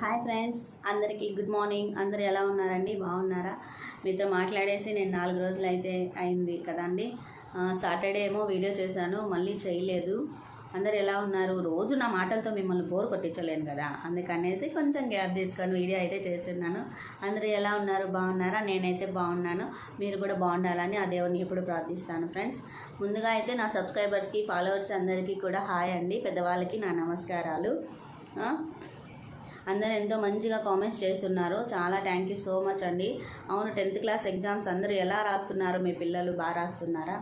Hi friends అందరికీ good morning. అందరు ఎలా ఉన్నారండి? బాగున్నారా? మీతో మాట్లాడేసి నేను నాలుగు రోజులు అయితే అయింది కదండి ఆ, సాటర్డే ఏమో వీడియో చేశాను మళ్ళీ చేయలేదు. అందరు ఎలా ఉన్నారు? రోజు నా మాటలతో మిమ్మల్ని బోర్ కొట్టించలేను కదా. అందుకనేసి కొంచెం గ్యాప్ తీసుకొని వీడియో అయితే చేస్తున్నాను. అందరూ ఎలా ఉన్నారు? బాగున్నారా? నేనైతే బాగున్నాను. మీరు కూడా బాగుండాలని ఆ దేవుని ఎప్పుడు ప్రార్థిస్తాను ఫ్రెండ్స్. ముందుగా అయితే నా సబ్స్క్రైబర్స్కి ఫాలోవర్స్ అందరికీ కూడా హాయ్ అండి. పెద్దవాళ్ళకి నా నమస్కారాలు. అందరూ ఎంతో మంచిగా కామెంట్స్ చేస్తున్నారు. చాలా థ్యాంక్ యూ సో మచ్ అండి. అవును టెన్త్ క్లాస్ ఎగ్జామ్స్ అందరూ ఎలా రాస్తున్నారు? మీ పిల్లలు బాగా రాస్తున్నారా?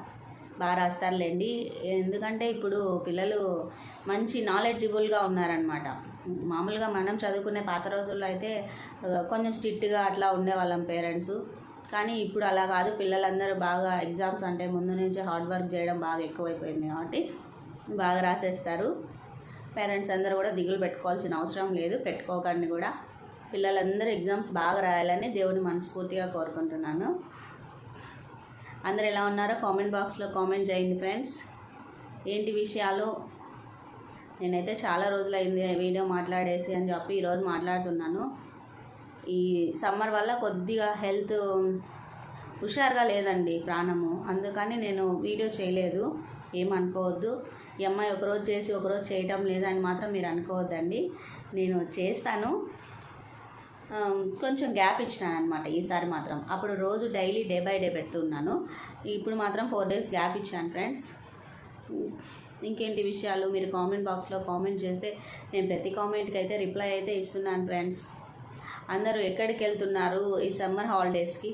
బాగా రాస్తారులేండి. ఎందుకంటే ఇప్పుడు పిల్లలు మంచి నాలెడ్జిబుల్గా ఉన్నారనమాట మామూలుగా మనం చదువుకునే పాత రోజుల్లో అయితే కొంచెం స్ట్రిక్ట్గా అట్లా ఉండేవాళ్ళం పేరెంట్స్. కానీ ఇప్పుడు అలా కాదు. పిల్లలందరూ బాగా ఎగ్జామ్స్ అంటే ముందు నుంచి హార్డ్ వర్క్ చేయడం బాగా ఎక్కువైపోయింది కాబట్టి బాగా రాసేస్తారు. పేరెంట్స్ అందరూ కూడా దిగులు పెట్టుకోవాల్సిన అవసరం లేదు. పెట్టుకోకండి కూడా. పిల్లలందరూ ఎగ్జామ్స్ బాగా రాయాలని దేవుని మనస్ఫూర్తిగా కోరుకుంటున్నాను. అందరు ఎలా ఉన్నారో కామెంట్ బాక్స్లో కామెంట్ చేయండి ఫ్రెండ్స్ ఏంటి విషయాలు? నేనైతే చాలా రోజులైంది వీడియో మాట్లాడేసి అని చెప్పి ఈరోజు మాట్లాడుతున్నాను. ఈ సమ్మర్ వల్ల కొద్దిగా హెల్త్ హుషారుగా లేదండి ప్రాణము. అందుకని నేను వీడియో చేయలేదు. ఏమనుకోవద్దు ఈ అమ్మాయి ఒకరోజు చేసి ఒకరోజు చేయటం లేదని మాత్రం మీరు అనుకోవద్దండి. నేను చేస్తాను. కొంచెం గ్యాప్ ఇచ్చినాను అనమాట ఈసారి మాత్రం. అప్పుడు రోజు డైలీ డే బై డే పెడుతున్నాను. ఇప్పుడు మాత్రం ఫోర్ డేస్ గ్యాప్ ఇచ్చాను ఫ్రెండ్స్. ఇంకేంటి విషయాలు? మీరు కామెంట్ బాక్స్లో కామెంట్ చేస్తే నేను ప్రతి కామెంట్కి అయితే రిప్లై అయితే ఇస్తున్నాను ఫ్రెండ్స్. అందరూ ఎక్కడికి వెళ్తున్నారు ఈ సమ్మర్ హాలిడేస్కి?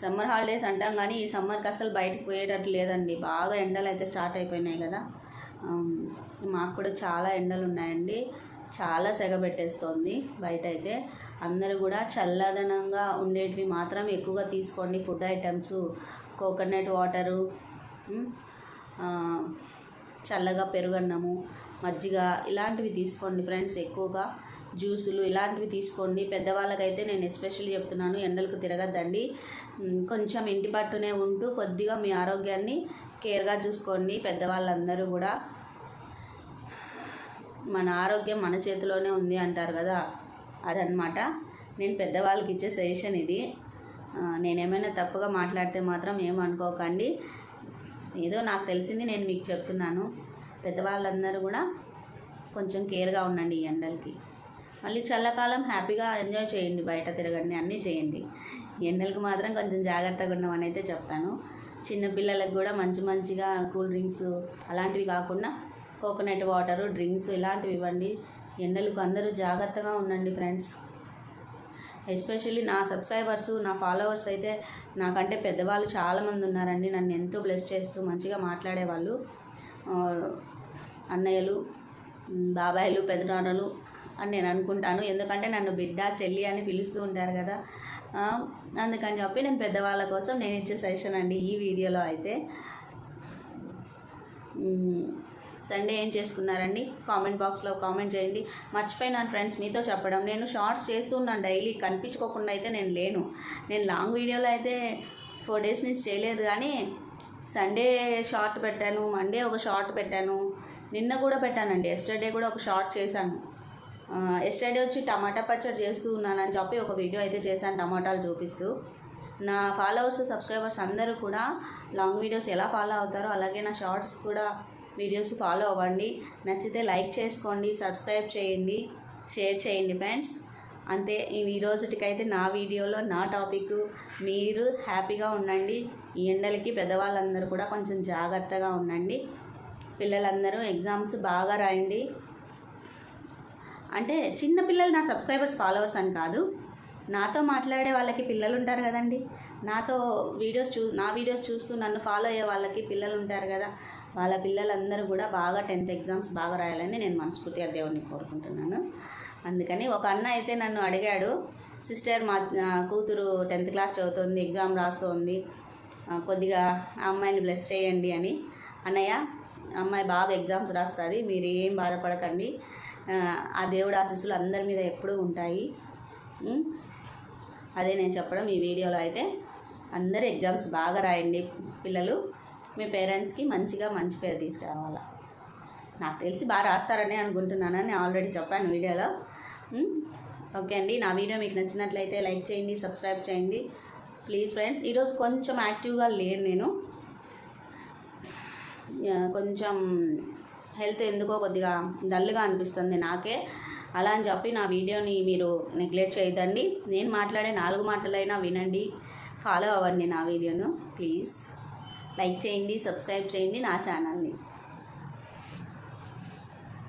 సమ్మర్ హాలిడేస్ అంటాం కానీ ఈ సమ్మర్కి అసలు బయటకు పోయేటట్టు లేదండి. బాగా ఎండలు అయితే స్టార్ట్ అయిపోయినాయి కదా. మాకు కూడా చాలా ఎండలు ఉన్నాయండి. చాలా సెగ పెట్టేస్తోంది బయట అయితే. అందరూ కూడా చల్లదనంగా ఉండేటివి మాత్రం ఎక్కువగా తీసుకోండి. ఫుడ్ ఐటమ్స్ కోకోనట్ వాటరు చల్లగా పెరుగన్నము మజ్జిగ ఇలాంటివి తీసుకోండి ఫ్రెండ్స్ ఎక్కువగా. జ్యూసులు ఇలాంటివి తీసుకోండి. పెద్దవాళ్ళకైతే నేను ఎస్పెషల్లీ చెప్తున్నాను ఎండలకు తిరగద్దండి. కొంచెం ఇంటి పట్టునే ఉంటూ కొద్దిగా మీ ఆరోగ్యాన్ని కేర్గా చూసుకోండి పెద్దవాళ్ళందరూ కూడా. మన ఆరోగ్యం మన చేతిలోనే ఉంది అంటారు కదా అదనమాట నేను పెద్దవాళ్ళకి ఇచ్చే సజెషన్ ఇది. నేనేమైనా తప్పుగా మాట్లాడితే మాత్రం ఏమనుకోకండి ఏదో నాకు తెలిసింది నేను మీకు చెప్తున్నాను. పెద్దవాళ్ళందరూ కూడా కొంచెం కేర్గా ఉండండి ఈ ఎండలకి. మళ్ళీ చల్లకాలం హ్యాపీగా ఎంజాయ్ చేయండి బయట తిరగండి అన్నీ చేయండి. ఎండలకు మాత్రం కొంచెం జాగ్రత్తగా ఉండమని అయితే చెప్తాను. చిన్నపిల్లలకు కూడా మంచి మంచిగా కూల్ డ్రింక్స్ అలాంటివి కాకుండా కోకోనట్ వాటరు డ్రింక్స్ ఇలాంటివి ఇవ్వండి. ఎండలకు అందరూ జాగ్రత్తగా ఉండండి ఫ్రెండ్స్. ఎస్పెషల్లీ నా సబ్స్క్రైబర్స్ నా ఫాలోవర్స్ అయితే నాకంటే పెద్దవాళ్ళు చాలామంది ఉన్నారండి. నన్ను ఎంతో బ్లెస్ చేస్తూ మంచిగా మాట్లాడేవాళ్ళు. అన్నయ్యలు బాబాయిలు పెద్దనాన్నలు అని నేను అనుకుంటాను. ఎందుకంటే నన్ను బిడ్డ చెల్లి అని పిలుస్తూ ఉంటారు కదా. అందుకని చెప్పి నేను పెద్దవాళ్ళ కోసం నేను ఇచ్చే సజెషన్ అండి ఈ వీడియోలో అయితే. సండే ఏం చేసుకున్నారండి? కామెంట్ బాక్స్లో కామెంట్ చేయండి. మర్చిపోయినాను ఫ్రెండ్స్ మీతో చెప్పడం. నేను షార్ట్స్ చేస్తున్నాను డైలీ. కనిపించుకోకుండా అయితే నేను లేను. నేను లాంగ్ వీడియోలో అయితే ఫోర్ డేస్ నుంచి చేయలేదు కానీ సండే షార్ట్ పెట్టాను. మండే ఒక షార్ట్ పెట్టాను. నిన్న కూడా పెట్టానండి. ఎస్టర్డే కూడా ఒక షార్ట్ చేశాను. ఎస్టర్డే వచ్చి టమాటా పచ్చడి చేస్తూ ఉన్నానని చెప్పి ఒక వీడియో అయితే చేశాను టమాటాలు చూపిస్తూ. నా ఫాలోవర్స్ సబ్స్క్రైబర్స్ అందరూ కూడా లాంగ్ వీడియోస్ ఎలా ఫాలో అవుతారో అలాగే నా షార్ట్స్ కూడా వీడియోస్ ఫాలో అవ్వండి. నచ్చితే లైక్ చేసుకోండి సబ్స్క్రైబ్ చేయండి షేర్ చేయండి ఫ్రెండ్స్ అంతే ఈ రోజుటికైతే నా వీడియోలో నా టాపిక్ మీరు హ్యాపీగా ఉండండి. ఈ ఎండలకి పెద్దవాళ్ళందరూ కూడా కొంచెం జాగ్రత్తగా ఉండండి. పిల్లలందరూ ఎగ్జామ్స్ బాగా రాయండి. అంటే చిన్న పిల్లలు నా సబ్స్క్రైబర్స్ ఫాలోవర్స్ అని కాదు. నాతో మాట్లాడే వాళ్ళకి పిల్లలు ఉంటారు కదండి. నాతో వీడియోస్ చూ నా వీడియోస్ చూస్తూ నన్ను ఫాలో అయ్యే వాళ్ళకి పిల్లలు ఉంటారు కదా. వాళ్ళ పిల్లలందరూ కూడా బాగా టెన్త్ ఎగ్జామ్స్ బాగా రాయాలని నేను మనస్ఫూర్తిగా దేవుడిని కోరుకుంటున్నాను. అందుకని ఒక అన్న అయితే నన్ను అడిగాడు సిస్టర్ మా కూతురు టెన్త్ క్లాస్ చదువుతుంది ఎగ్జామ్ రాస్తుంది కొద్దిగా ఆ అమ్మాయిని బ్లెస్ చేయండి అని. అన్నయ్య అమ్మాయి బాగా ఎగ్జామ్స్ రాస్తుంది మీరు ఏం బాధపడకండి. ఆ, దేవుడు ఆశీస్సులు అందరి మీద ఎప్పుడూ ఉంటాయి. అదే నేను చెప్పడం ఈ వీడియోలో అయితే. అందరూ ఎగ్జామ్స్ బాగా రాయండి పిల్లలు. మీ పేరెంట్స్కి మంచిగా మంచి పేరు తీసుకురావాలా. నాకు తెలిసి బాగా రాస్తారని అనుకుంటున్నానని ఆల్రెడీ చెప్పాను వీడియోలో. ఓకే అండి. నా వీడియో మీకు నచ్చినట్లయితే లైక్ చేయండి సబ్స్క్రైబ్ చేయండి. ప్లీజ్ ఫ్రెండ్స్ ఈరోజు కొంచెం యాక్టివ్గా లేను నేను. కొంచెం హెల్త్ ఎందుకో కొద్దిగా డల్గా అనిపిస్తుంది నాకే. అలా అని చెప్పి నా వీడియోని మీరు నెగ్లెక్ట్ చేయదండి నేను మాట్లాడే నాలుగు మాటలైనా వినండి. ఫాలో అవ్వండి నా వీడియోను. ప్లీజ్ లైక్ చేయండి సబ్స్క్రైబ్ చేయండి నా ఛానల్ని.